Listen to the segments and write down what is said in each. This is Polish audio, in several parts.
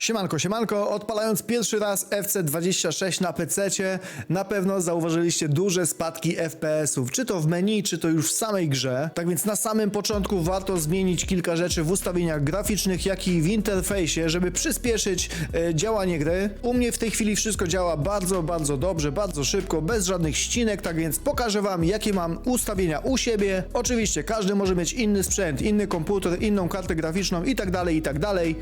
Siemanko, siemanko, odpalając pierwszy raz FC26 na PC, na pewno zauważyliście duże spadki FPS-ów, czy to w menu, czy to już w samej grze. Tak więc na samym początku warto zmienić kilka rzeczy w ustawieniach graficznych, jak i w interfejsie, żeby przyspieszyć e, działanie gry. U mnie w tej chwili wszystko działa bardzo, bardzo dobrze, bardzo szybko, bez żadnych ścinek, tak więc pokażę wam, jakie mam ustawienia u siebie. Oczywiście każdy może mieć inny sprzęt, inny komputer, inną kartę graficzną i tak dalej, i tak.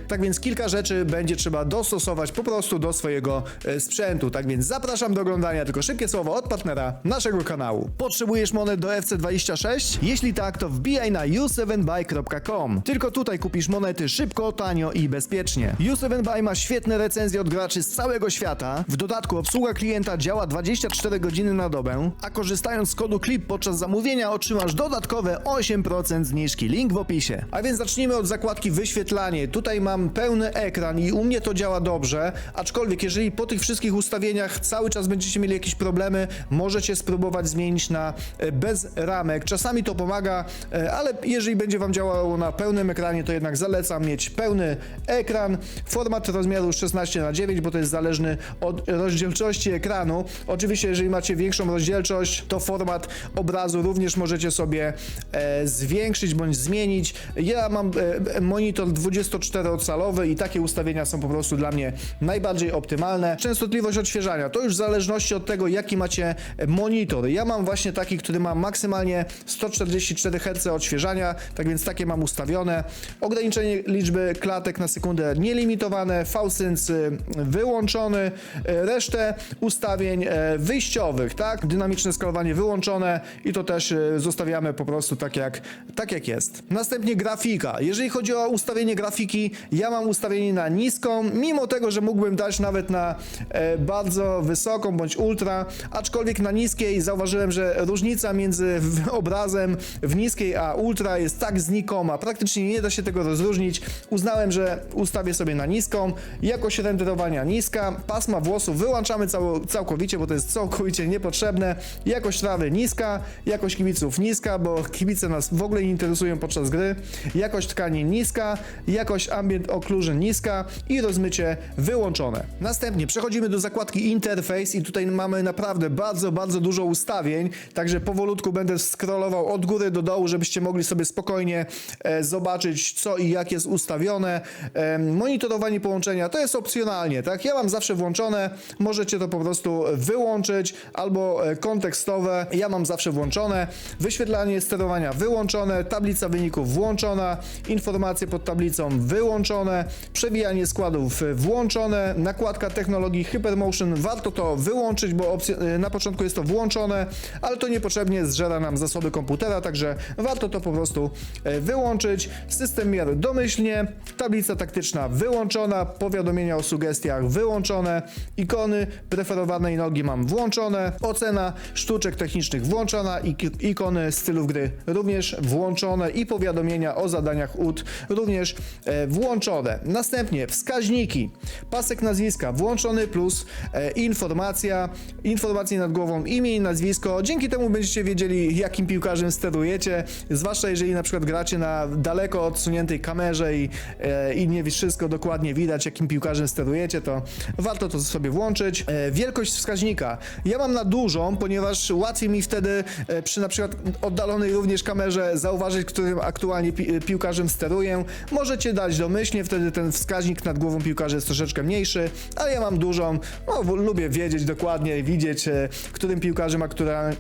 Tak więc kilka rzeczy będzie trzeba dostosować po prostu do swojego e, sprzętu. Tak więc zapraszam do oglądania, tylko szybkie słowo od partnera naszego kanału. Potrzebujesz monet do FC26? Jeśli tak, to wbijaj na u7buy.com. Tylko tutaj kupisz monety szybko, tanio i bezpiecznie. U7buy ma świetne recenzje od graczy z całego świata. W dodatku obsługa klienta działa 24 godziny na dobę, a korzystając z kodu KLIP podczas zamówienia otrzymasz dodatkowe 8% zniżki. Link w opisie. A więc zacznijmy od zakładki wyświetlanie. Tutaj mam pełny ekran i u mnie to działa dobrze, aczkolwiek jeżeli po tych wszystkich ustawieniach cały czas będziecie mieli jakieś problemy, możecie spróbować zmienić na e, bez ramek. Czasami to pomaga, e, ale jeżeli będzie Wam działało na pełnym ekranie, to jednak zalecam mieć pełny ekran. Format rozmiaru 16 na 9 bo to jest zależny od rozdzielczości ekranu. Oczywiście, jeżeli macie większą rozdzielczość, to format obrazu również możecie sobie e, zwiększyć bądź zmienić. Ja mam e, monitor 24-calowy i takie ustawienia są po prostu dla mnie najbardziej optymalne. Częstotliwość odświeżania to już w zależności od tego, jaki macie monitor. Ja mam właśnie taki, który ma maksymalnie 144 Hz odświeżania, tak więc takie mam ustawione. Ograniczenie liczby klatek na sekundę nielimitowane, VSync y, wyłączony, y, resztę ustawień e, wyjściowych, tak? Dynamiczne skalowanie wyłączone i to też y, zostawiamy po prostu tak jak, tak jak jest. Następnie grafika. Jeżeli chodzi o ustawienie grafiki, ja mam ustawienie na niską, mimo tego, że mógłbym dać nawet na e, bardzo wysoką bądź ultra, aczkolwiek na niskiej zauważyłem, że różnica między obrazem w niskiej a ultra jest tak znikoma, praktycznie nie da się tego rozróżnić. Uznałem, że ustawię sobie na niską, jakość renderowania niska, pasma włosów wyłączamy całkowicie, bo to jest całkowicie niepotrzebne, jakość trawy niska, jakość kibiców niska, bo kibice nas w ogóle nie interesują podczas gry, jakość tkani niska, jakość ambient occlusion niska i rozmycie wyłączone. Następnie przechodzimy do zakładki interface i tutaj mamy naprawdę bardzo, bardzo dużo ustawień, także powolutku będę scrollował od góry do dołu, żebyście mogli sobie spokojnie e, zobaczyć co i jak jest ustawione. E, monitorowanie połączenia to jest opcjonalnie, tak? Ja mam zawsze włączone, możecie to po prostu wyłączyć albo e, kontekstowe, ja mam zawsze włączone. Wyświetlanie sterowania wyłączone, tablica wyników włączona, informacje pod tablicą wyłączone, przewijanie składów włączone, nakładka technologii Hypermotion, warto to wyłączyć, bo opcja, e, na początku jest to włączone, ale to niepotrzebnie zżera nam zasoby komputera, także warto to po prostu e, wyłączyć. System miar domyślnie, tablica taktyczna wyłączona, powiadomienia o sugestiach wyłączone, ikony preferowanej nogi mam włączone, ocena sztuczek technicznych włączona, ik- ikony stylów gry również włączone. I powiadomienia o zadaniach UD również e, włączone. Następnie wskaźniki, pasek nazwiska włączony plus e, informacja, informacje nad głową, imię i nazwisko. Dzięki temu będziecie wiedzieli, jakim piłkarzem sterujecie, zwłaszcza jeżeli na przykład gracie na daleko odsuniętej kamerze i, e, i nie wszystko dokładnie widać, jakim piłkarzem sterujecie, to warto to sobie włączyć. E, wielkość wskaźnika. Ja mam na dużą, ponieważ łatwiej mi wtedy e, przy na przykład oddalonej również kamerze zauważyć, którym aktualnie pi- piłkarzem steruję. Możecie dać domyślnie, wtedy ten wskaźnik nad głową piłkarza jest troszeczkę mniejszy, ale ja mam dużą, no lubię wiedzieć dokładnie, widzieć, e, którym piłkarzem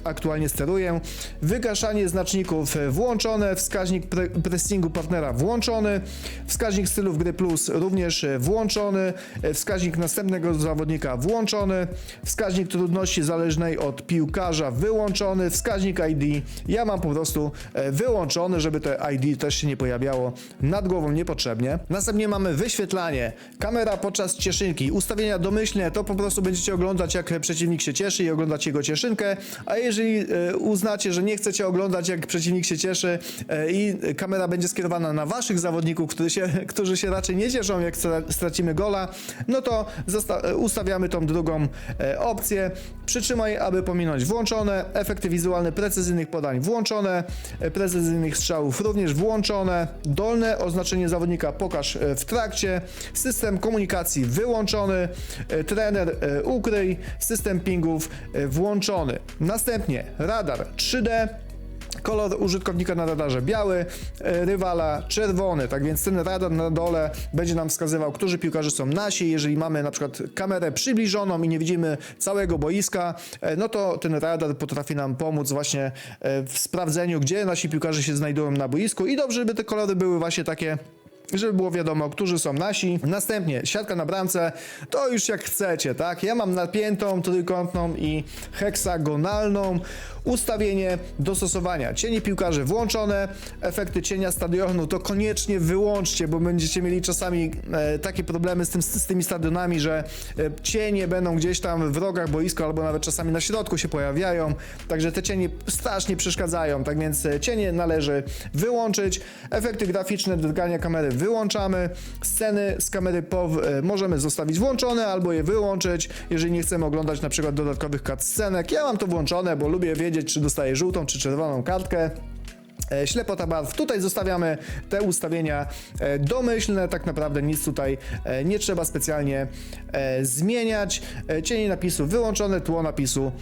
aktualnie steruję. Wygaszanie znaczników e, włączone, wskaźnik pre pressingu partnera włączony, wskaźnik stylów gry plus również e, włączony, wskaźnik następnego zawodnika włączony, wskaźnik trudności zależnej od piłkarza wyłączony, wskaźnik ID ja mam po prostu wyłączony, żeby te ID też się nie pojawiało nad głową niepotrzebnie. Następnie mamy wyświetlanie, kamera podczas cieszynki, ustawienia domyślne, to po prostu będziecie oglądać jak przeciwnik się cieszy i oglądać jego cieszynkę, a jeżeli e, uznacie, że nie chcecie oglądać jak przeciwnik się cieszy e, i kamera będzie skierowana na waszych zawodników, którzy się, którzy się raczej nie cieszą jak stra- stracimy gola, no to e, ustawiamy tą drugą e, opcję. Przytrzymaj, aby pominąć włączone, efekty wizualne precyzyjnych podań włączone, e, precyzyjnych strzałów również włączone, dolne oznaczenie zawodnika pokaż e, w trakcie, system komunikacji wyłączony, e, trener e, ukryj, system pingów e, włączony. Następnie radar 3D, Kolor użytkownika na radarze biały, rywala czerwony, tak więc ten radar na dole będzie nam wskazywał, którzy piłkarze są nasi. Jeżeli mamy na przykład kamerę przybliżoną i nie widzimy całego boiska, no to ten radar potrafi nam pomóc właśnie w sprawdzeniu, gdzie nasi piłkarze się znajdują na boisku i dobrze, żeby te kolory były właśnie takie żeby było wiadomo, którzy są nasi. Następnie siatka na bramce, to już jak chcecie, tak? Ja mam napiętą, trójkątną i heksagonalną. Ustawienie dostosowania. Cienie piłkarzy włączone, efekty cienia stadionu to koniecznie wyłączcie, bo będziecie mieli czasami e, takie problemy z, tym, z tymi stadionami, że e, cienie będą gdzieś tam w rogach boiska albo nawet czasami na środku się pojawiają, także te cienie strasznie przeszkadzają, tak więc e, cienie należy wyłączyć. Efekty graficzne drgania kamery wyłączamy, sceny z kamery POW e, możemy zostawić włączone albo je wyłączyć, jeżeli nie chcemy oglądać na przykład dodatkowych cutscenek. Ja mam to włączone, bo lubię wiedzieć, czy dostaję żółtą czy czerwoną kartkę. E, Ślepota barw. Tutaj zostawiamy te ustawienia e, domyślne, tak naprawdę nic tutaj e, nie trzeba specjalnie zmieniać. Cienie napisu wyłączone, tło napisu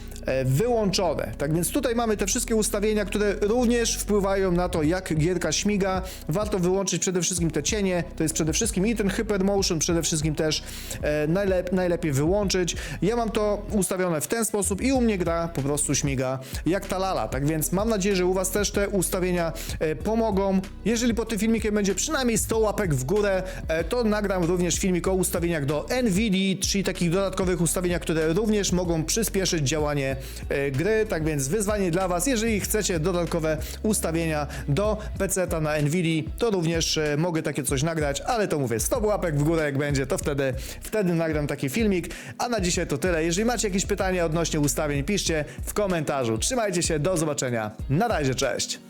wyłączone. Tak więc tutaj mamy te wszystkie ustawienia, które również wpływają na to, jak gierka śmiga. Warto wyłączyć przede wszystkim te cienie, to jest przede wszystkim i ten Hypermotion przede wszystkim też najlep najlepiej wyłączyć. Ja mam to ustawione w ten sposób i u mnie gra po prostu śmiga jak ta lala. Tak więc mam nadzieję, że u Was też te ustawienia e, pomogą. Jeżeli pod tym filmikiem będzie przynajmniej 100 łapek w górę, e, to nagram również filmik o ustawieniach do NVIDIA, czyli takich dodatkowych ustawieniach, które również mogą przyspieszyć działanie e, gry. Tak więc wyzwanie dla Was, jeżeli chcecie dodatkowe ustawienia do PC-ta na NVIDIA, to również mogę takie coś nagrać, ale to mówię, 100 łapek w górę jak będzie, to wtedy, wtedy nagram taki filmik. A na dzisiaj to tyle. Jeżeli macie jakieś pytania odnośnie ustawień, piszcie w komentarzu. Trzymajcie się, do zobaczenia. Na razie, cześć!